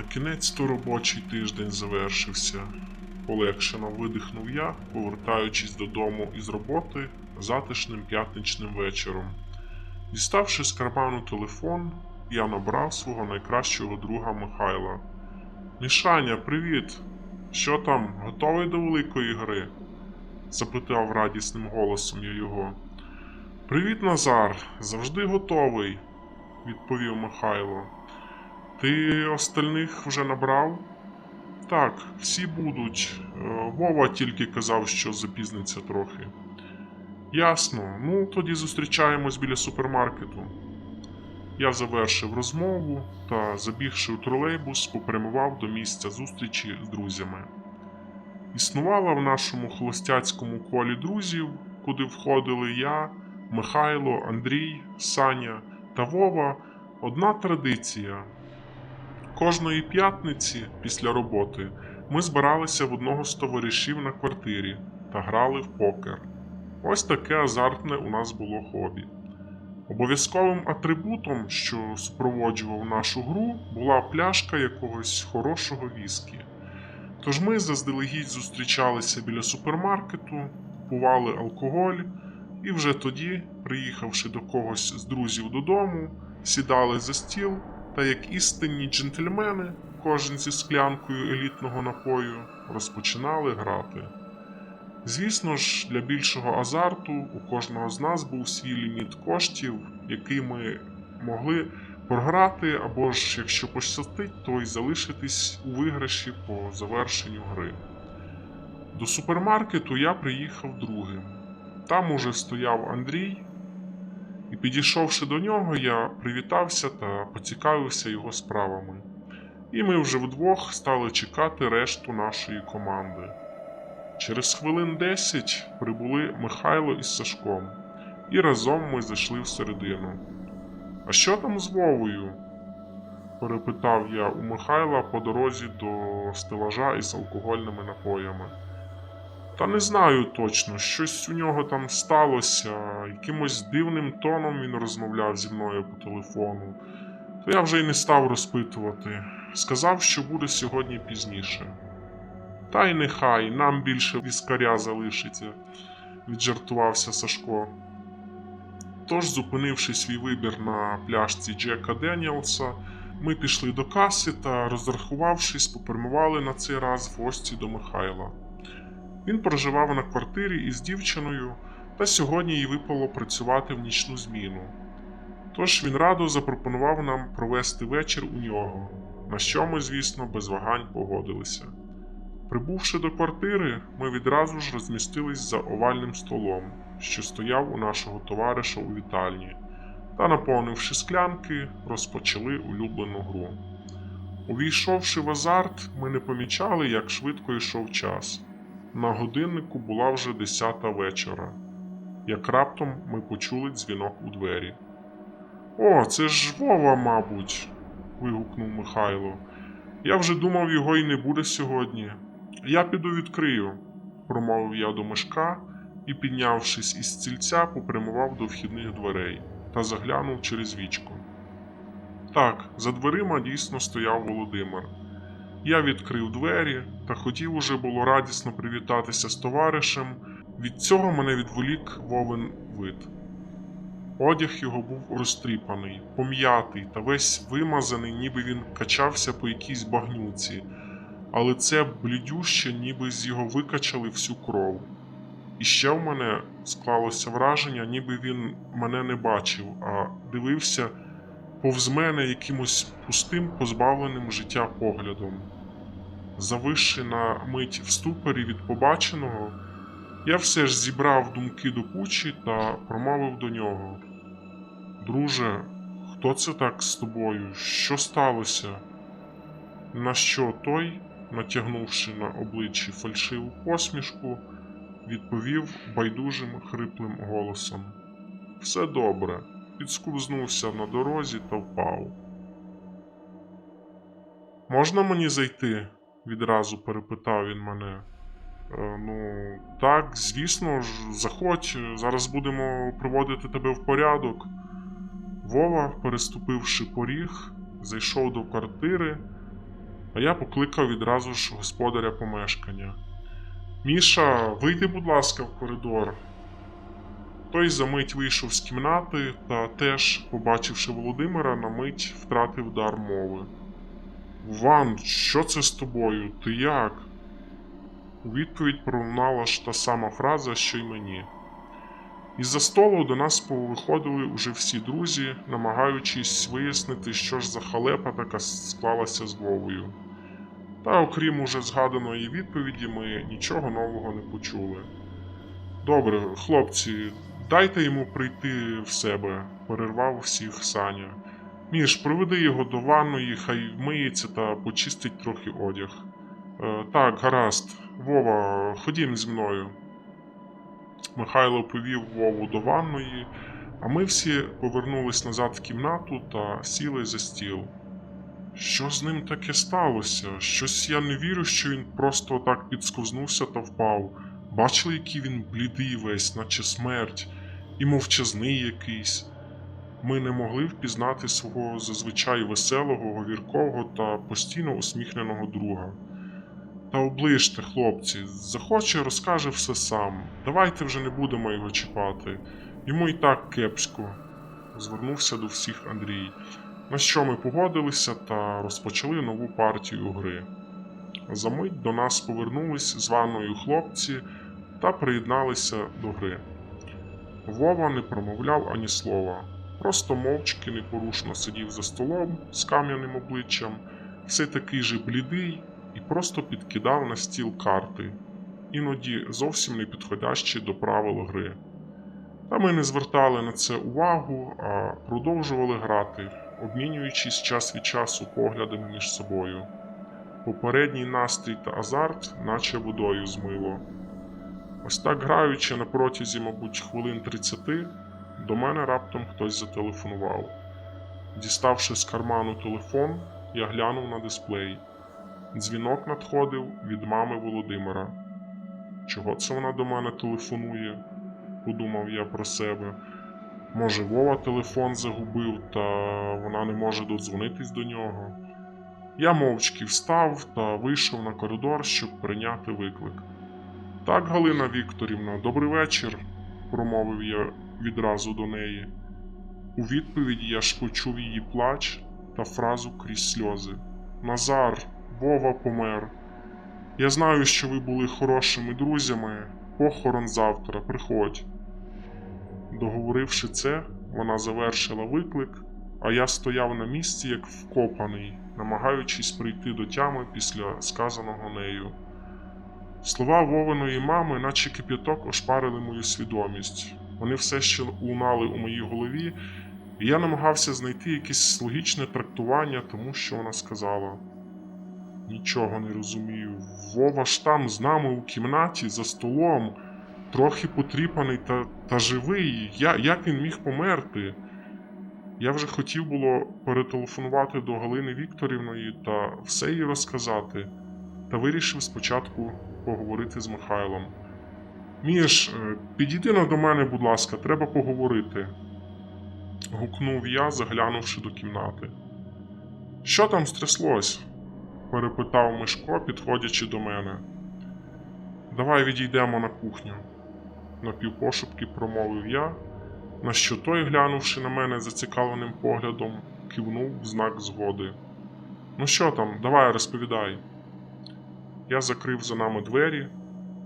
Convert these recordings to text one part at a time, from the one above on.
кінець то робочий тиждень завершився. Полегшено видихнув я, повертаючись додому із роботи затишним п'ятничним вечором. Діставши з карману телефон, я набрав свого найкращого друга Михайла. Мішаня, привіт! Що там, готовий до великої гри? запитав радісним голосом я його. Привіт, Назар, завжди готовий, відповів Михайло. Ти остальних вже набрав? Так, всі будуть. Е, Вова тільки казав, що запізниться трохи. Ясно. Ну, тоді зустрічаємось біля супермаркету. Я завершив розмову та, забігши у тролейбус, попрямував до місця зустрічі з друзями. Існувала в нашому холостяцькому колі друзів, куди входили я, Михайло, Андрій, Саня та Вова, одна традиція. Кожної п'ятниці після роботи ми збиралися в одного з товаришів на квартирі та грали в покер. Ось таке азартне у нас було хобі. Обов'язковим атрибутом, що супроводжував нашу гру, була пляшка якогось хорошого віскі. Тож ми заздалегідь зустрічалися біля супермаркету, купували алкоголь, і вже тоді, приїхавши до когось з друзів додому, сідали за стіл та, як істинні джентльмени, кожен зі склянкою елітного напою, розпочинали грати. Звісно ж, для більшого азарту у кожного з нас був свій ліміт коштів, який ми могли програти, або ж, якщо пощастить, то й залишитись у виграші по завершенню гри. До супермаркету я приїхав другим. Там уже стояв Андрій, і підійшовши до нього, я привітався та поцікавився його справами. І ми вже вдвох стали чекати решту нашої команди. Через хвилин десять прибули Михайло із Сашком, і разом ми зайшли всередину. А що там з Вовою? перепитав я у Михайла по дорозі до стелажа із алкогольними напоями. Та не знаю точно, щось у нього там сталося, якимось дивним тоном він розмовляв зі мною по телефону. То я вже й не став розпитувати. Сказав, що буде сьогодні пізніше. Та й нехай, нам більше віскаря залишиться, віджартувався Сашко. Тож, зупинивши свій вибір на пляшці Джека Деніелса, ми пішли до каси та, розрахувавшись, попрямували на цей раз в гості до Михайла. Він проживав на квартирі із дівчиною, та сьогодні їй випало працювати в нічну зміну. Тож він радо запропонував нам провести вечір у нього, на що ми, звісно, без вагань погодилися. Прибувши до квартири, ми відразу ж розмістились за овальним столом, що стояв у нашого товариша у вітальні, та, наповнивши склянки, розпочали улюблену гру. Увійшовши в азарт, ми не помічали, як швидко йшов час. На годиннику була вже десята вечора. Як раптом ми почули дзвінок у двері. О, це ж Вова, мабуть. вигукнув Михайло. Я вже думав, його й не буде сьогодні. Я піду відкрию, промовив я до мешка і, піднявшись із стільця, попрямував до вхідних дверей та заглянув через вічко. Так, за дверима дійсно стояв Володимир. Я відкрив двері та хотів уже було радісно привітатися з товаришем. Від цього мене відволік Вовин вид. Одяг його був розтріпаний, пом'ятий та весь вимазаний, ніби він качався по якійсь багнюці, але це блідюще, ніби з його викачали всю кров. І ще в мене склалося враження, ніби він мене не бачив, а дивився повз мене якимось пустим, позбавленим життя поглядом. Зависши на мить в ступорі від побаченого, я все ж зібрав думки до кучі та промовив до нього. Друже, хто це так з тобою? Що сталося? На що той, натягнувши на обличчі фальшиву посмішку, відповів байдужим хриплим голосом: Все добре, підскувзнувся на дорозі та впав. Можна мені зайти? відразу перепитав він мене. «Е, Ну, так, звісно ж, заходь, зараз будемо приводити тебе в порядок. Вова, переступивши поріг, зайшов до квартири а я покликав відразу ж господаря помешкання. Міша, вийди, будь ласка, в коридор. Той за мить вийшов з кімнати та теж, побачивши Володимира, на мить втратив дар мови. Ван, що це з тобою? Ти як? У відповідь пролунала ж та сама фраза, що й мені. Із-за столу до нас повиходили уже всі друзі, намагаючись вияснити, що ж за халепа така склалася з Вовою. Та окрім уже згаданої відповіді, ми нічого нового не почули. Добре, хлопці, дайте йому прийти в себе, перервав всіх Саня. Міш, проведи його до ванної, хай вмиється та почистить трохи одяг. Е, так, гаразд. Вова, ходім зі мною. Михайло повів Вову до ванної, а ми всі повернулись назад в кімнату та сіли за стіл. Що з ним таке сталося? Щось я не вірю, що він просто так підсковзнувся та впав. Бачили, який він блідий весь, наче смерть, і мовчазний якийсь. Ми не могли впізнати свого зазвичай веселого, говіркового та постійно усміхненого друга. Та оближте, хлопці, захоче, розкаже все сам. Давайте вже не будемо його чіпати. Йому і так кепсько, звернувся до всіх Андрій. На що ми погодилися та розпочали нову партію гри. Замить до нас повернулись з ванною хлопці та приєдналися до гри. Вова не промовляв ані слова, просто мовчки непорушно сидів за столом з кам'яним обличчям, все такий же блідий і просто підкидав на стіл карти, іноді зовсім не підходящі до правил гри. Та ми не звертали на це увагу, а продовжували грати, обмінюючись час від часу поглядами між собою. Попередній настрій та азарт, наче водою змило. Ось так граючи на протязі, мабуть, хвилин 30, до мене раптом хтось зателефонував. Діставши з карману телефон, я глянув на дисплей. Дзвінок надходив від мами Володимира. Чого це вона до мене телефонує? подумав я про себе. Може, Вова телефон загубив, та вона не може додзвонитись до нього. Я мовчки встав та вийшов на коридор, щоб прийняти виклик. Так, Галина Вікторівна, добрий вечір, промовив я відразу до неї. У відповіді я ж почув її плач та фразу крізь сльози. Назар, Вова помер. Я знаю, що ви були хорошими друзями. Похорон завтра, приходь. Договоривши це, вона завершила виклик, а я стояв на місці, як вкопаний, намагаючись прийти до тями після сказаного нею. Слова Вовиної мами, наче кип'яток, ошпарили мою свідомість. Вони все ще лунали у моїй голові, і я намагався знайти якесь логічне трактування тому, що вона сказала. Нічого не розумію. Вова ж там з нами у кімнаті за столом, трохи потріпаний та та живий. Я, Як він міг померти? Я вже хотів було перетелефонувати до Галини Вікторівної та все їй розказати, та вирішив спочатку поговорити з Михайлом. Міш, е, підійди на до мене, будь ласка, треба поговорити. гукнув я, заглянувши до кімнати. Що там стряслось? перепитав Мишко, підходячи до мене. Давай відійдемо на кухню, напівпошепки промовив я, на що той, глянувши на мене зацікавленим поглядом, кивнув в знак згоди. Ну що там, давай розповідай. Я закрив за нами двері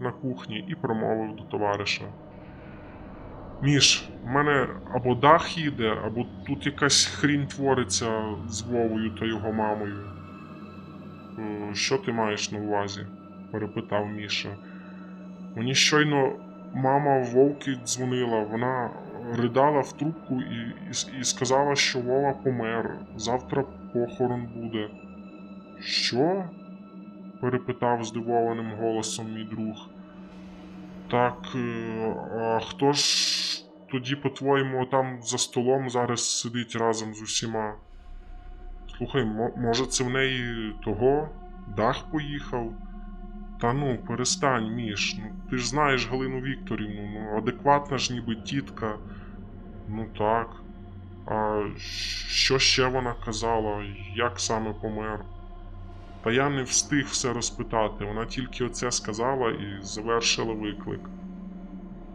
на кухні і промовив до товариша. Міш, в мене або дах їде, або тут якась хрінь твориться з Вовою та його мамою. «Е, Що ти маєш на увазі? перепитав Міша. Мені щойно мама Вовки дзвонила, вона ридала в трубку і, і, і сказала, що Вова помер. Завтра похорон буде. Що? Перепитав здивованим голосом мій друг. Так, е, а хто ж тоді, по-твоєму, там за столом зараз сидить разом з усіма? Слухай, мо- може, це в неї того? Дах поїхав? Та ну, перестань, Міш. Ну, ти ж знаєш Галину Вікторівну, ну, адекватна ж ніби тітка. Ну так. А що ще вона казала? Як саме помер? Та я не встиг все розпитати. Вона тільки оце сказала і завершила виклик.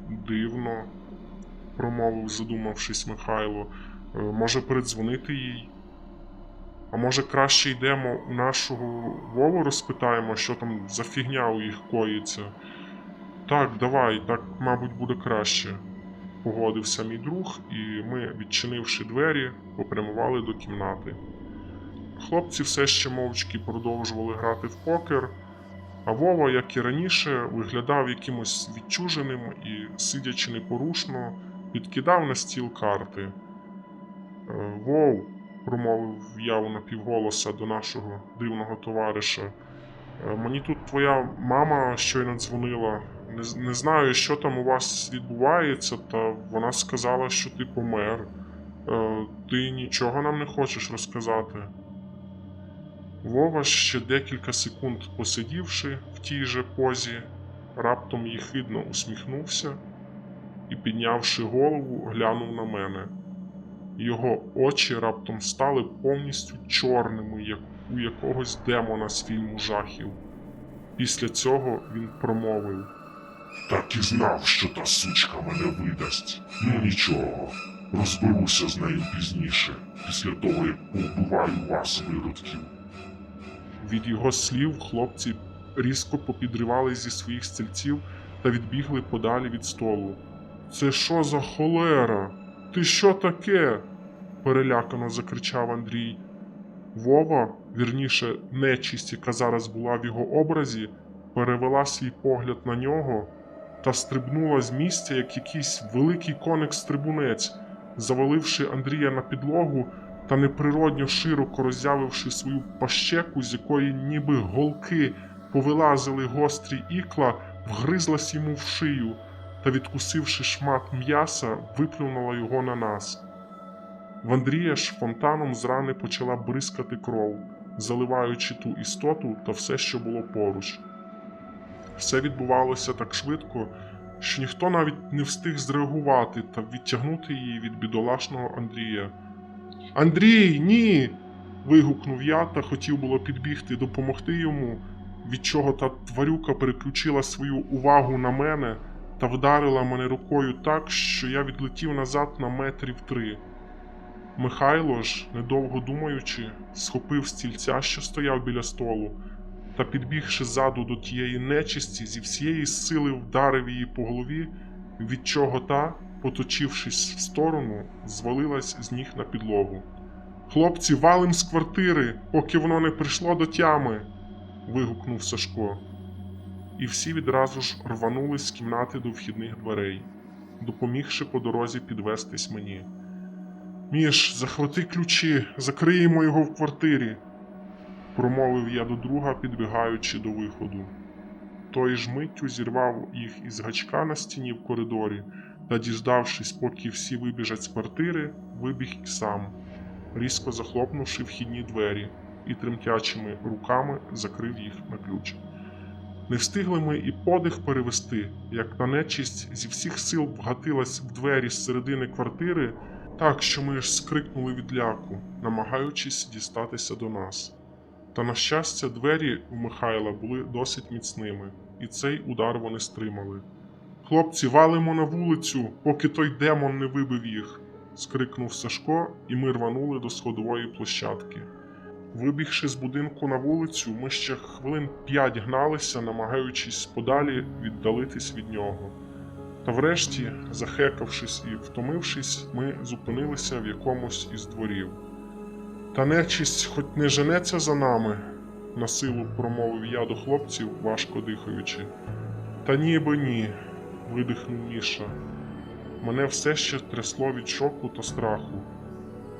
Дивно, промовив, задумавшись Михайло. «Е, Може передзвонити їй? А може краще йдемо у нашого Вову розпитаємо, що там за фігня у їх коїться. Так, давай, так, мабуть, буде краще. Погодився мій друг, і ми, відчинивши двері, попрямували до кімнати. Хлопці все ще мовчки продовжували грати в покер, а Вова, як і раніше, виглядав якимось відчуженим і, сидячи непорушно, підкидав на стіл карти. «Е, Вов, промовив я у напівголоса до нашого дивного товариша. «Е, Мені тут твоя мама щойно дзвонила. Не, не знаю, що там у вас відбувається, та вона сказала, що ти помер. Е, Ти нічого нам не хочеш розказати. Вова, ще декілька секунд посидівши в тій же позі, раптом їхидно усміхнувся і, піднявши голову, глянув на мене. Його очі раптом стали повністю чорними, як у якогось демона з фільму жахів. Після цього він промовив. Так і знав, що та сучка мене видасть. Ну нічого, розберуся з нею пізніше, після того, як повбиваю вас, виродків. Від його слів хлопці різко попідрівали зі своїх стільців та відбігли подалі від столу. Це що за холера? Ти що таке? перелякано закричав Андрій. Вова, вірніше, нечисть, яка зараз була в його образі, перевела свій погляд на нього та стрибнула з місця, як якийсь великий коник-стрибунець, заваливши Андрія на підлогу та неприродньо широко роззявивши свою пащеку, з якої ніби голки повилазили гострі ікла, вгризлась йому в шию та, відкусивши шмат м'яса, виплюнула його на нас. В Андрія ж фонтаном з рани почала бризкати кров, заливаючи ту істоту та все, що було поруч. Все відбувалося так швидко, що ніхто навіть не встиг зреагувати та відтягнути її від бідолашного Андрія. Андрій, ні. вигукнув я та хотів було підбігти допомогти йому, від чого та тварюка переключила свою увагу на мене та вдарила мене рукою так, що я відлетів назад на метрів три. Михайло ж, недовго думаючи, схопив стільця, що стояв біля столу, та, підбігши ззаду до тієї нечисті, зі всієї сили вдарив її по голові, від чого та, поточившись в сторону, звалилась з ніг на підлогу. Хлопці, валим з квартири, поки воно не прийшло до тями. вигукнув Сашко. І всі відразу ж рванули з кімнати до вхідних дверей, допомігши по дорозі підвестись мені. Міш, захвати ключі, закриємо його в квартирі, промовив я до друга, підбігаючи до виходу. Той ж миттю зірвав їх із гачка на стіні в коридорі та, діждавшись, поки всі вибіжать з квартири, вибіг і сам, різко захлопнувши вхідні двері і тремтячими руками закрив їх на ключ. Не встигли ми і подих перевести, як та нечисть зі всіх сил вгатилась в двері з середини квартири, так що ми ж скрикнули від ляку, намагаючись дістатися до нас. Та, на щастя, двері у Михайла були досить міцними, і цей удар вони стримали. Хлопці, валимо на вулицю, поки той демон не вибив їх, скрикнув Сашко, і ми рванули до сходової площадки. Вибігши з будинку на вулицю, ми ще хвилин п'ять гналися, намагаючись подалі віддалитись від нього. Та врешті, захекавшись і втомившись, ми зупинилися в якомусь із дворів. Та нечисть хоч не женеться за нами, насилу промовив я до хлопців, важко дихаючи. Та ніби ні, видихнув Міша. Мене все ще трясло від шоку та страху.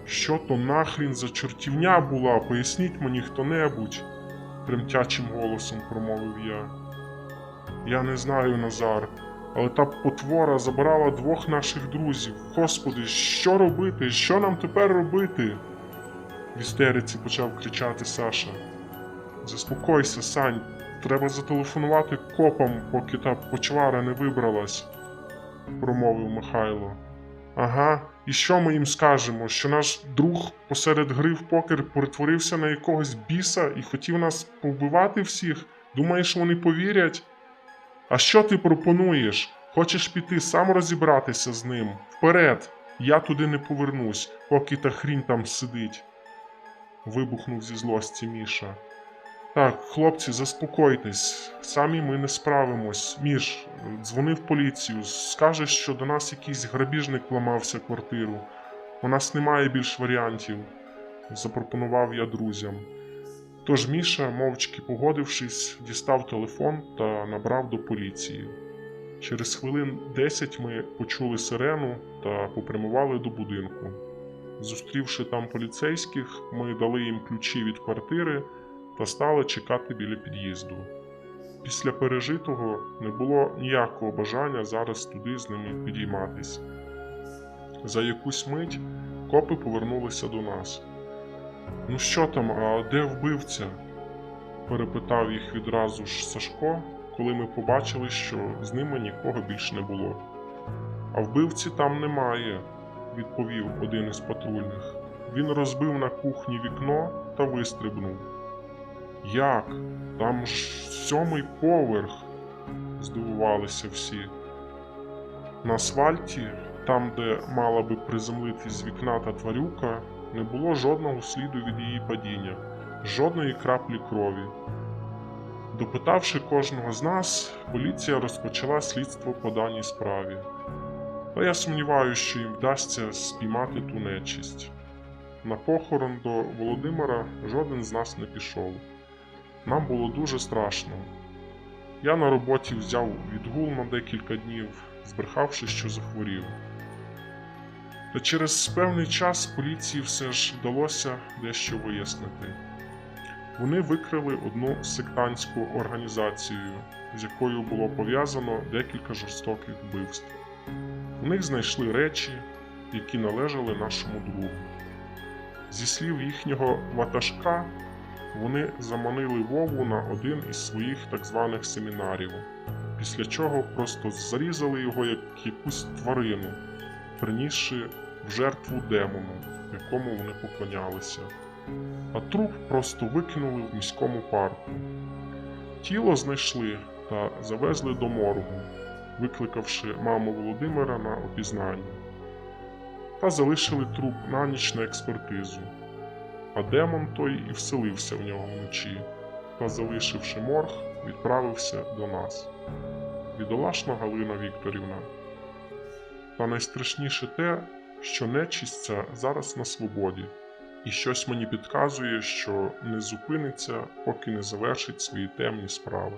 Що то нахрін за чортівня була, поясніть мені хто-небудь, тремтячим голосом промовив я. Я не знаю, Назар, але та потвора забрала двох наших друзів. Господи, що робити? Що нам тепер робити? В істериці почав кричати Саша. Заспокойся, Сань, треба зателефонувати копам, поки та почвара не вибралась, промовив Михайло. Ага, і що ми їм скажемо? Що наш друг посеред гри в покер перетворився на якогось біса і хотів нас повбивати всіх? Думаєш, вони повірять? А що ти пропонуєш? Хочеш піти сам розібратися з ним? Вперед! Я туди не повернусь, поки та хрінь там сидить. Вибухнув зі злості Міша. Так, хлопці, заспокойтесь. Самі ми не справимось. Міш, дзвони в поліцію, скажеш, що до нас якийсь грабіжник ламався квартиру. У нас немає більш варіантів, запропонував я друзям. Тож Міша, мовчки погодившись, дістав телефон та набрав до поліції. Через хвилин 10 ми почули сирену та попрямували до будинку. Зустрівши там поліцейських, ми дали їм ключі від квартири та стали чекати біля під'їзду. Після пережитого не було ніякого бажання зараз туди з ними підійматись. За якусь мить копи повернулися до нас. Ну що там, а де вбивця? перепитав їх відразу ж Сашко, коли ми побачили, що з ними нікого більш не було. А вбивці там немає, відповів один із патрульних. Він розбив на кухні вікно та вистрибнув. Як? Там ж сьомий поверх, здивувалися всі. На асфальті, там, де мала би приземлитись з вікна та тварюка, не було жодного сліду від її падіння, жодної краплі крові. Допитавши кожного з нас, поліція розпочала слідство по даній справі. Та я сумніваюся, що їм вдасться спіймати ту нечисть. На похорон до Володимира жоден з нас не пішов. Нам було дуже страшно. Я на роботі взяв відгул на декілька днів, збрехавши, що захворів. Та через певний час поліції все ж вдалося дещо вияснити. Вони викрили одну сектантську організацію, з якою було пов'язано декілька жорстоких вбивств. У них знайшли речі, які належали нашому другу. Зі слів їхнього ватажка, вони заманили Вову на один із своїх так званих семінарів, після чого просто зарізали його як якусь тварину, принісши в жертву демону, якому вони поклонялися. А труп просто викинули в міському парку. Тіло знайшли та завезли до моргу, викликавши маму Володимира на опізнання, та залишили труп на ніч на експертизу. А демон той і вселився в нього вночі, та, залишивши морг, відправився до нас. Відолашна Галина Вікторівна. Та найстрашніше те, що нечість ця зараз на свободі, і щось мені підказує, що не зупиниться, поки не завершить свої темні справи.